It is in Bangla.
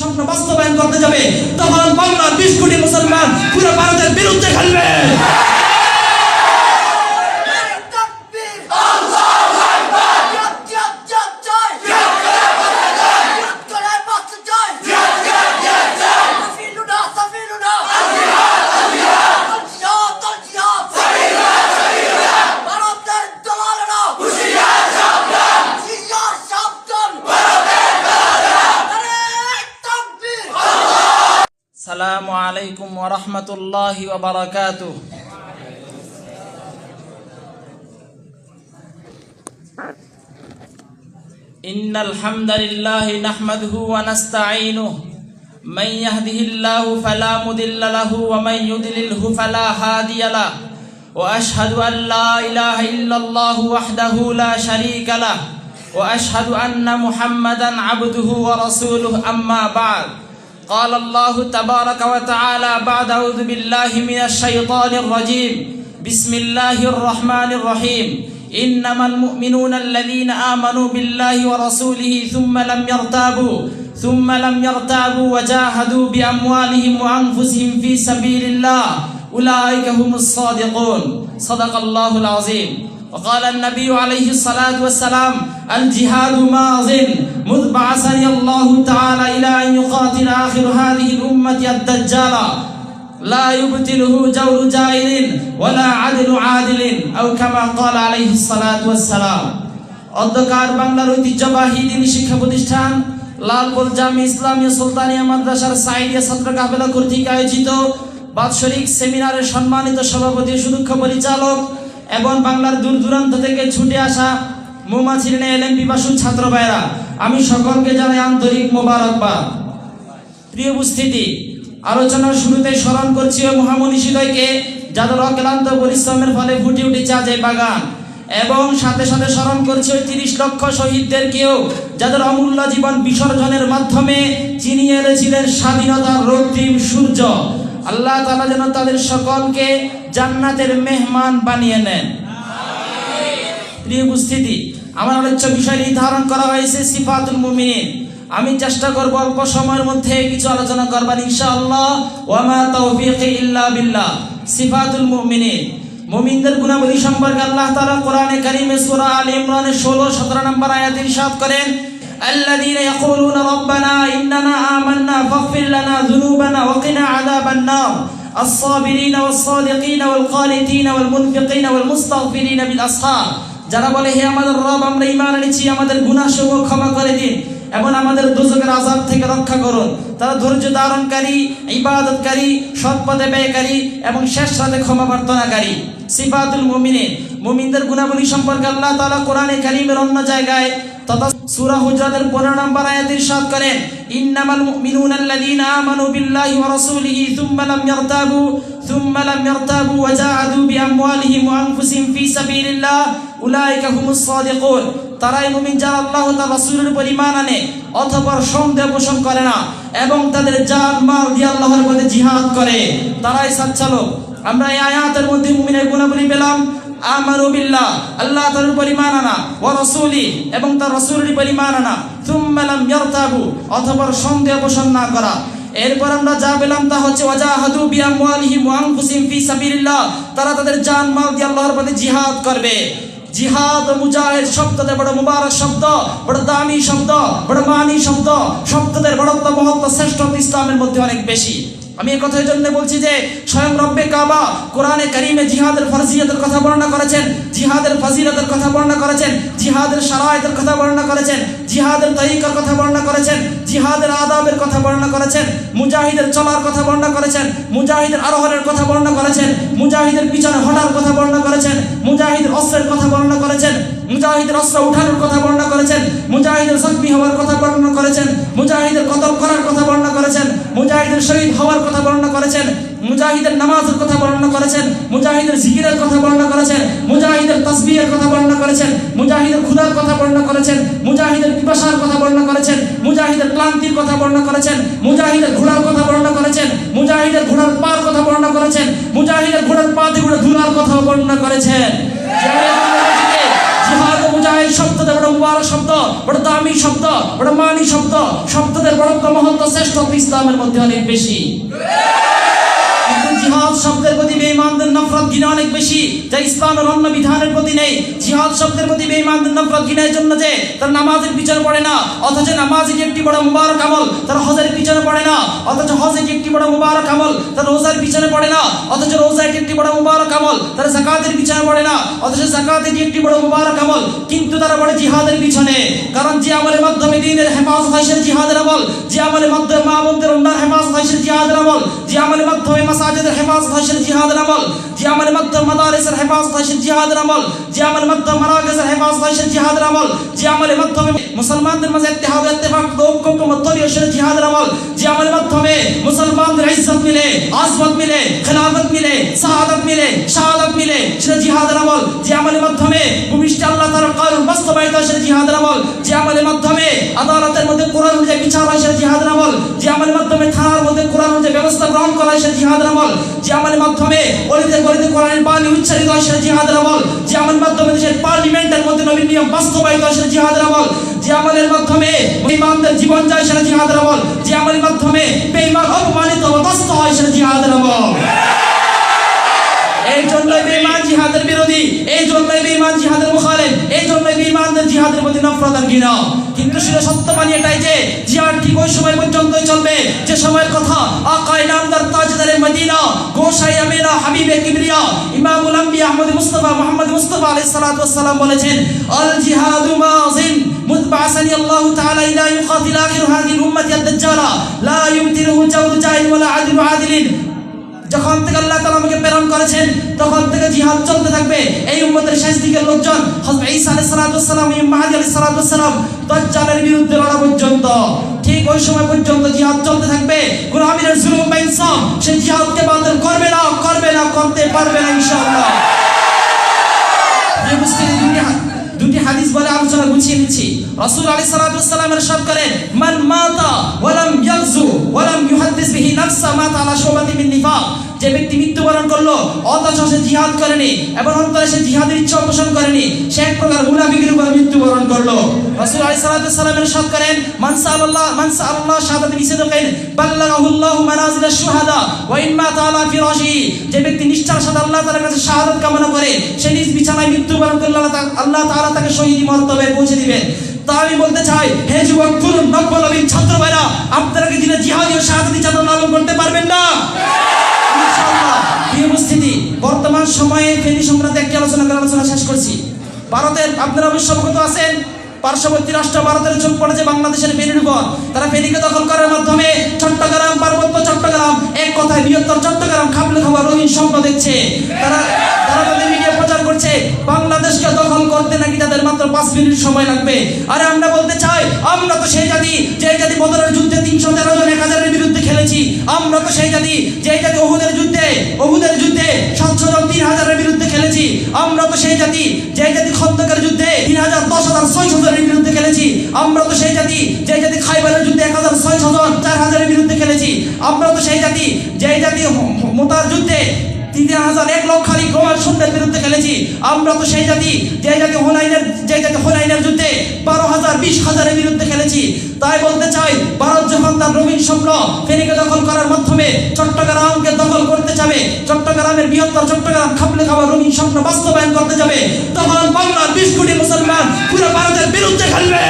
স্বপ্ন বাস্তবায়ন করতে যাবে তখন বাংলার বিশ কোটি মুসলমান পুরো ভারতের বিরুদ্ধে খেলবে। রহমতুল্লাহ বারাকাত إن الحمد لله نحمده ونستعينه من يهده الله فلا مضل له ومن يضلله فلا هادي له وأشهد أن لا إله إلا الله وحده لا شريك له وأشهد أن محمدا عبده ورسوله أما بعد قال الله تبارك وتعالى بعد أعوذ بالله من الشيطان الرجيم. بسم الله الرحمن الرحيم. إنما المؤمنون الذين آمنوا بالله ورسوله ثم لم يرتابوا ثم لم يرتابوا وجاهدوا بأموالهم وأنفسهم في سبيل الله أولئك هم الصادقون. صدق الله العظيم. وقال النبي عليه الصلاة والسلام الجهاد ماض مذ بعثني الله تعالى أن يقاتل آخر هذه الأمة الدجال لا يبتله جور جائر ولا عدل عادل أو كما قال عليه الصلاة والسلام অধ্যকার বাংলার ঐতিহ্যবাহী দিনী শিক্ষা প্রতিষ্ঠান লালপুর জামি ইসলামী সুলতানিয়া মাদ্রাসার সাইডিয়া ছাত্র কাফেলা কর্তৃক আয়োজিত বাৎসরিক সেমিনারের সম্মানিত সভাপতি ও সুদক্ষ পরিচালক এবং বাংলার দূর দূরান্ত থেকে ছুটে আসা মৌমাছি এলএম পিপাসু ছাত্র ভাইরা আমি সকলকে জানাই আন্তরিক মোবারকবাদ। প্রিয় উপস্থিতি, আলোচনার শুরুতে স্মরণ করছি ওই মহামনীষীদ্বয়কে, যাদের অক্লান্ত পরিশ্রমের ফলে ফুটে উঠেছে আজ এই বাগান। এবং সাথে সাথে স্মরণ করছি ওই তিরিশ লক্ষ শহীদদেরকেও, যাদের অমূল্য জীবন বিসর্জনের মাধ্যমে চিনিয়ে এনেছিলেন স্বাধীনতার রক্তিম সূর্য। আল্লাহ তালা যেন তাদের সকলকে জান্নাতের মেহমান বানিয়ে নেন। প্রিয় উপস্থিতি আমার আলোচ্য বিষয় নির্ধারণ করা হয়েছে সিফাতুল মুমিনিন আমি চেষ্টা করব অল্প সময়ের মধ্যে কিছু আলোচনা করবার ইনশাআল্লাহ ওয়ামা তাওফীকি ইল্লা বিল্লাহ সিফাতুল মুমিনিন মুমিনদের গুণাবলী সম্পর্কে আল্লাহ তাআলা কোরআনে কারীমে সূরা আলে ইমরানের 16 17 নম্বর আয়াতে ইরশাদ করেন الذين يقولون ربنا إننا آمنا فاغفر لنا ذنوبنا وقنا عذاب النار الصابرين والصادقين والقانتين والمنفقين والمستغفرين بالأسحار যারা বলে, হে আমাদের রব, আমরা ইমান এনেছি, আমাদের গুনাহসমূহ ক্ষমা করে দিন এবং আমাদের দুজকের আজাদ থেকে রক্ষা করুন। তারা ধৈর্য ধারণকারী, ইবাদতকারী সৎপদে ব্যয়কারী এবং শেষ রাতে ক্ষমা প্রার্থনাকারী। সিফাতুল মুমিনে মুমিনদের গুণাবলী সম্পর্কে আল্লাহ তাআলা কোরআনে কারীমের অন্য জায়গায় সূরা হুজরাতের 15 নম্বর আয়াতে ইরশাদ করেন, ইন্নামাল মুমিনুনা আল্লাযীনা আমানু বিল্লাহি ওয়া রাসূলিহি থুম্মা লাম ইয়ারতাবু থুম্মা লাম ইয়ারতাবু ওয়া জাহাদু বিআমওয়ালিহিম ওয়া আনফুসিহিম ফি সাবিলিল্লাহ, উলাইকা হুমুস সাদিকুন। তারাই মুমিন যারা আল্লাহ তার রাসূলের উপর ঈমান আনে অথবা সন্দেহ পোষণ করে না এবং তাদের জান, মাল দিয়ে আল্লাহর পথে জিহাদ করে। তারাই সচ্চালক আমরা এই আয়াতের মধ্যে মুমিনের গুণাবলী পেলাম। আমানু আল্লাহ তার উপর ওয়া রাসূলি, এবং তার রাসূলের উপর ঈমান আনা থুম্মা লাম ইয়ারতাবু অথবা সন্দেহ পোষণ না করা। এরপর আমরা যা পেলাম তা হচ্ছে, ওয়াজাহাদু বিআমওয়ালিহিম ওয়া আনফুসিহিম ফি সাবিলিল্লাহ, তারা তাদের জান মাল দিয়ে আল্লাহর পথে জিহাদ করবে। জিহাদ ও মুজাহিদ শব্দতে বড় মুবারক শব্দ, বড় দামি শব্দ, বড় মানি শব্দ, শব্দদের বড়ত্ব মহত্ব শ্রেষ্ঠ ইসলামের মধ্যে অনেক বেশি। আমি এই কথার জন্য বলছি যে, স্বয়ং রব্বে কাবা কোরআনে কারিমে জিহাদের ফরজিয়তের কথা বর্ণনা করেছেন, জিহাদের ফজিলতের কথা বর্ণনা করেছেন, জিহাদের সারায়তের কথা বর্ণনা করেছেন। জিহাদের তরিকার কথা বর্ণনা করেছেন জিহাদের আদাবের কথা বর্ণনা করেছেন মুজাহিদের চলার কথা বর্ণনা করেছেন মুজাহিদের আরোহণের কথা বর্ণনা করেছেন মুজাহিদের পিছনে হটার কথা বর্ণনা করেছেন মুজাহিদের অস্ত্রের কথা বর্ণনা করেছেন মুজাহিদের অস্ত্র উঠানোর কথা বর্ণনা করেছেন মুজাহিদের জখমি হওয়ার কথা বর্ণনা করেছেন মুজাহিদের কতল করার কথা বর্ণনা করেছেন মুজাহিদের শহীদ হওয়ার কথা বর্ণনা করেছেন মুজাহিদের নামাজের কথা বর্ণনা করেছেন, মুজাহিদের জিকিরের কথা বর্ণনা করেছেন, মুজাহিদের তসবিহের কথা বর্ণনা করেছেন, মুজাহিদের ক্ষুধার কথা বর্ণনা করেছেন, মুজাহিদের পিপাসার কথা বর্ণনা করেছেন, মুজাহিদের ক্লান্তির কথা বর্ণনা করেছেন, মুজাহিদের ঘোড়ার কথা বর্ণনা করেছেন, মুজাহিদের ঘোড়ার পার কথা বর্ণনা করেছেন, মুজাহিদের ঘোড়ার পা দিয়ে ঘোড়া ধুলার কথা বর্ণনা করেছেন। মুজাহিদ বড় মুবারক শব্দ, বড় শব্দ, বড় মানি শব্দ, শব্দদের বড়ত্ব মহত্ব শ্রেষ্ঠত্ব ইসলামের মধ্যে অনেক বেশি। জিহাদ শব্দের প্রতি বেঈমানদের নফরত ঘৃণা অনেক বেশি, যা ইসলামের অন্য বিধানের প্রতি নেই। জিহাদ শব্দের প্রতি বেঈমানদের নফরত ঘৃণার জন্য যে তার নামাজের পিছনে পড়ে না, অথচ নামাজ একটি বড় মুবারক আমল তার হজের পিছনে পড়ে না, অথচ হজ একটি বড় মুবারক আমল তার রোজার পিছনে পড়ে না, অথচ রোজা একটি বড় মুবারক আমল তার জাকাতের পিছনে পড়ে না, অথচ জাকাত এটি একটি বড় মুবারক আমল কিন্তু তারা পড়ে জিহাদের পিছনে। কারণ যে আমলের মাধ্যমে দিনের হেফাজত হয় সে জিহাদের আমল, যে আমলের মাধ্যমে মা বোনদের উন্নয়ন হেফাজত হয় সে জিহাদের আমল, যে আমলের মাধ্যমে মাসাজিদের হেফাজত সে জিহাদের আমল যে আমলের মাধ্যমে মাদারিসের হেফাজত সে জিহাদের আমল যে আমলের মাধ্যমে হেফাজত হয় জিহাদের আমল আমলের মাধ্যমে মুসলমানদের মাঝে ইত্তেহাদ, ইত্তেফাক ঐক্য মতলবী সে জিহাদের আমল আমলের মাধ্যমে মুসলমানদের ইজ্জত মিলে, আজমত মিলে, খেলাফত মিলে, শাহাদাত মিলে শাহাদাত মিলে সেটা জিহাদের আমল আমলের মাধ্যমে ভূমিষ্ঠ আল্লাহ তাআলার কারণ বাস্তবায়িত হয় জিহাদের আমল যে আমলের মাধ্যমে আদালতের মধ্যে কোরআন অনুযায়ী বিচার হয়, সেটা জিহাদের আমল। যে আমলের মাধ্যমে থানার মধ্যে কোরআন অনুযায়ী ব্যবস্থা গ্রহণ করা হয়, সেটা জিহাদের আমল। যে আমলের মাধ্যমে অলিতে গলিতে কোরআনের বাণী উচ্চারিত হয়, সেটা জিহাদের আমল। যে আমলের মাধ্যমে দেশের পার্লিমেন্টের মধ্যে নবীন নিয়ম বাস্তবায়িত হয়, সেটা জিহাদের আমল। যে আমলের মাধ্যমে বেঈমানদের জীবন যায়, সেটা জিহাদের আমল। যে আমলের মাধ্যমে বেঈমান অপমানিত অবস্থ হয়, সেটা জিহাদের আমল। জন্যই বেঈমান, জিহাদের বিরোধী। এই জন্যই বেঈমান, জিহাদের মুখালেফ। এই জন্যই বেঈমানদের জিহাদের প্রতি নফরত আর ঘৃণা কিন্তু সেটা সত্য এটাই যে, জিহাদ ঠিক ওই সময় পর্যন্তই চলবে। যে সময়ের কথা আকাই নামদার তাজদারে মদিনা, গোসাই আমিনা, হাবিবে কিবরিয়া, ইমামুল আম্বিয়া, আহমদ মুস্তাফা, মুহাম্মদ মুস্তাফা আলাইহিস সালাতু ওয়াস সালাম বলেছেন, আল জিহাদু মাযিন মুদ বাসানি আল্লাহু তাআলা ইলা ইউকাতিল আখির হাদিহিল উম্মতি আদ-দাজ্জাল, লা ইউতিরুহু জাওরু জাহিল ওয়ালা আদিলু আদিলিন। যখন থেকে আল্লাহ তাআলা আমাকে প্রেরণ করেছেন, তখন থেকে জিহাদ চলতে থাকবে। এই উম্মতের শেষ দিকের লোকজন, হযরত ঈসা আলাইহিস সালাম মাহদি আলাইহিস সালাম, দাজ্জালের বিরুদ্ধে লড়া পর্যন্ত, ঠিক ওই সময় পর্যন্ত জিহাদ চলতে থাকবে। আমিরের জুলুম বা ইনসাফ সেই জিহাদকে বাতিল করবে না করবে না, করতে পারবে না ইনশাআল্লাহ। দুটি হাদিস বলে আলোচনা গুছিয়ে নিচ্ছি। রাসূল আলাইহিস সালাতু ওয়াস সালাম ইরশাদ করেন, মান মাতা ওয়ালাম ইয়াগজু ওয়া ইউহাদ্দিস বিহি নাফসা, মাতা আলা শুবাতি মিন নিফাক। যে ব্যক্তি মৃত্যুবরণ করল, অথচ সে জিহাদ করেনি, এবং অন্তরে সে জিহাদের ইচ্ছা পোষণ করেনি, সে এক প্রকার মুনাফিকের উপর মৃত্যুবরণ করল। রাসূল আলাইহিস সালাতু ওয়াস সালাম করেন, মান সাআল্লাহ মান সাআল্লাহ শাহাদাতি বিসিদকিন বাল্লাগাহু আল্লাহু মানাজিল আশ-শুহাদা ওয়া ইন ফিরাশি। যে ব্যক্তি নিষ্ঠার সাথে আল্লাহ তাআলার কাছে শাহাদাত কামনা করে, সে নিজ বিছানায় মৃত্যুবরণ করলে আল্লাহ তাআলা তাকে শহীদ মর্তবায় পৌঁছে দিবেন তা আমি বলতে চাই, হে যুবক তরুণ নবীন, ছাত্র ভাইরা, আপনারা কি দিনে জিহাদি ও শাহাদাতি চাদর লালন করতে পারবেন না? উপস্থিতি বর্তমান সময়ে ফেনী সংক্রান্ত একটি আলোচনা করে আলোচনা শেষ করছি। ভারতের, আপনারা অবশ্য অবগত আছেন, পার্শ্ববর্তী রাষ্ট্র ভারতের চোখ পড়েছে বাংলাদেশের ফেনীর উপর। তারা ফেনীকে দখল করার মাধ্যমে চট্টগ্রাম, পার্বত্য চট্টগ্রাম, এক কথায় বৃহত্তর চট্টগ্রাম খাবলে খাবার রঙিন স্বপ্ন দেখছে। তারা তারা তাদের মিডিয়া প্রচার করছে, বাংলাদেশকে দখল করতে নাকি তাদের মাত্র পাঁচ মিনিট সময় লাগবে। আরে আমরা বলতে চাই, আমরা তো সেই জাতি যে জাতি বদলের যুদ্ধে আমরা তো সেই জাতি যে জাতি অহুদের যুদ্ধে অহুদের যুদ্ধে সাতশো তিন হাজারের বিরুদ্ধে খেলেছি। আমরা তো সেই জাতি, যেই জাতি খন্দকের যুদ্ধে তিন হাজার দশ হাজার ছয় জনের বিরুদ্ধে খেলেছি। আমরা তো সেই জাতি, যেই জাতি খাইবারের যুদ্ধে এক হাজার ছয় জন চার হাজারের বিরুদ্ধে খেলেছি। আমরা তো সেই জাতি যে জাতি মোতার যুদ্ধে তিন হাজার এক লক্ষ খালি গোমার সন্ধ্যের বিরুদ্ধে খেলেছি। আমরা তো সেই জাতি যে জাতি হোনাইনের যে জাতি হোনাইনের যুদ্ধে বারো হাজার, বিশ হাজারের বিরুদ্ধে খেলেছি। তাই বলতে চাই, ভারত যখন তার রঙিন স্বপ্ন ফেনীকে দখল করার মাধ্যমে চট্টগ্রামকে দখল করতে যাবে, চট্টগ্রামের বৃহত্তর চট্টগ্রাম খাপলে খাওয়ার রঙিন স্বপ্ন বাস্তবায়ন করতে যাবে, তখন বাংলার বিশ কোটি মুসলমান পুরো ভারতের বিরুদ্ধে খেলবে।